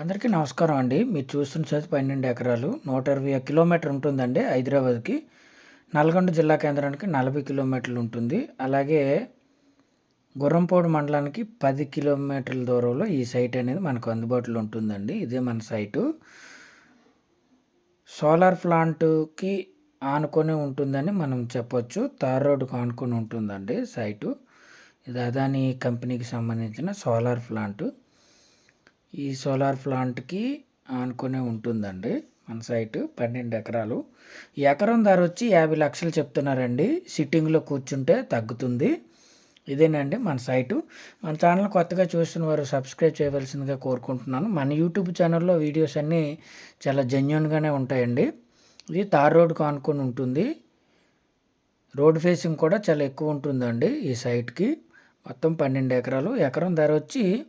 అందరికీ నమస్కారం అండి. మీరు చూస్తున్న చోటు పన్నెండు ఎకరాలు. నూట ఇరవై కిలోమీటర్ ఉంటుందండి హైదరాబాద్కి. నల్గొండ జిల్లా కేంద్రానికి నలభై కిలోమీటర్లు ఉంటుంది. అలాగే గుర్రంపోడు మండలానికి పది కిలోమీటర్ల దూరంలో ఈ సైట్ అనేది మనకు అందుబాటులో ఉంటుందండి. ఇదే మన సైటు. సోలార్ ప్లాంట్కి ఆనుకొని ఉంటుందని మనం చెప్పొచ్చు. తార్ రోడ్డుకు ఆనుకొని ఉంటుందండి సైటు. ఇది అదాని కంపెనీకి సంబంధించిన సోలార్ ప్లాంట్. ఈ సోలార్ ప్లాంట్కి ఆనుకునే ఉంటుందండి మన సైటు పన్నెండు ఎకరాలు. ఎకరం ధర వచ్చి యాభై లక్షలు చెప్తున్నారండి. సిట్టింగ్లో కూర్చుంటే తగ్గుతుంది. ఇదేనండి మన సైటు. మన ఛానల్ కొత్తగా చూస్తున్న వారు సబ్స్క్రైబ్ చేయవలసిందిగా కోరుకుంటున్నాను. మన యూట్యూబ్ ఛానల్లో వీడియోస్ అన్నీ చాలా జెన్యున్గానే ఉంటాయండి. ఇది తార్ రోడ్కు ఆనుకొని ఉంటుంది. రోడ్ ఫేసింగ్ కూడా చాలా ఎక్కువ ఉంటుందండి ఈ సైట్కి. మొత్తం పన్నెండు ఎకరాలు. ఎకరం ధర వచ్చి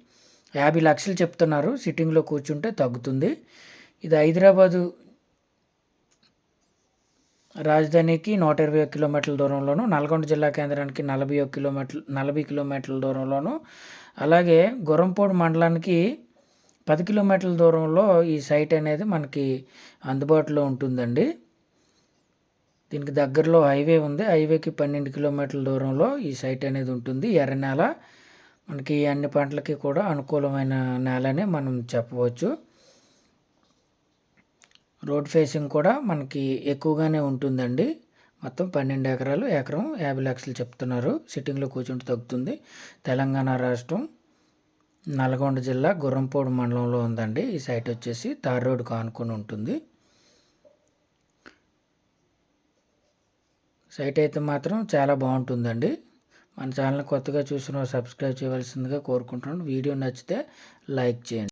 యాభై లక్షలు చెప్తున్నారు. సిట్టింగ్లో కూర్చుంటే తగ్గుతుంది. ఇది హైదరాబాదు రాజధానికి నూట ఇరవై కిలోమీటర్ల దూరంలోను నల్గొండ జిల్లా కేంద్రానికి నలభై ఒక కిలోమీటర్ నలభై కిలోమీటర్ల దూరంలోను అలాగే గుర్రంపోడు మండలానికి పది కిలోమీటర్ల దూరంలో ఈ సైట్ అనేది మనకి అందుబాటులో ఉంటుందండి. దీనికి దగ్గరలో హైవే ఉంది. హైవేకి పన్నెండు కిలోమీటర్ల దూరంలో ఈ సైట్ అనేది ఉంటుంది. ఎర్రనేల మనకి అన్ని పంటలకి కూడా అనుకూలమైన నేలనే మనం చెప్పవచ్చు. రోడ్ ఫేసింగ్ కూడా మనకి ఎక్కువగానే ఉంటుందండి. మొత్తం పన్నెండు ఎకరాలు ఎకరం యాభై లక్షలు చెప్తున్నారు. సిట్టింగ్లో కూర్చుంటే తగ్గుతుంది. తెలంగాణ రాష్ట్రం నల్గొండ జిల్లా గుర్రంపోడు మండలంలో ఉందండి. ఈ సైట్ వచ్చేసి తార్ రోడ్కు ఆనుకొని ఉంటుంది. సైట్ అయితే మాత్రం చాలా బాగుంటుందండి. మన ఛానల్ కొత్తగా చూసిన సబ్స్క్రైబ్ చేయవలసిందిగా కోరుకుంటున్నాను. వీడియో నచ్చితే లైక్ చేయండి.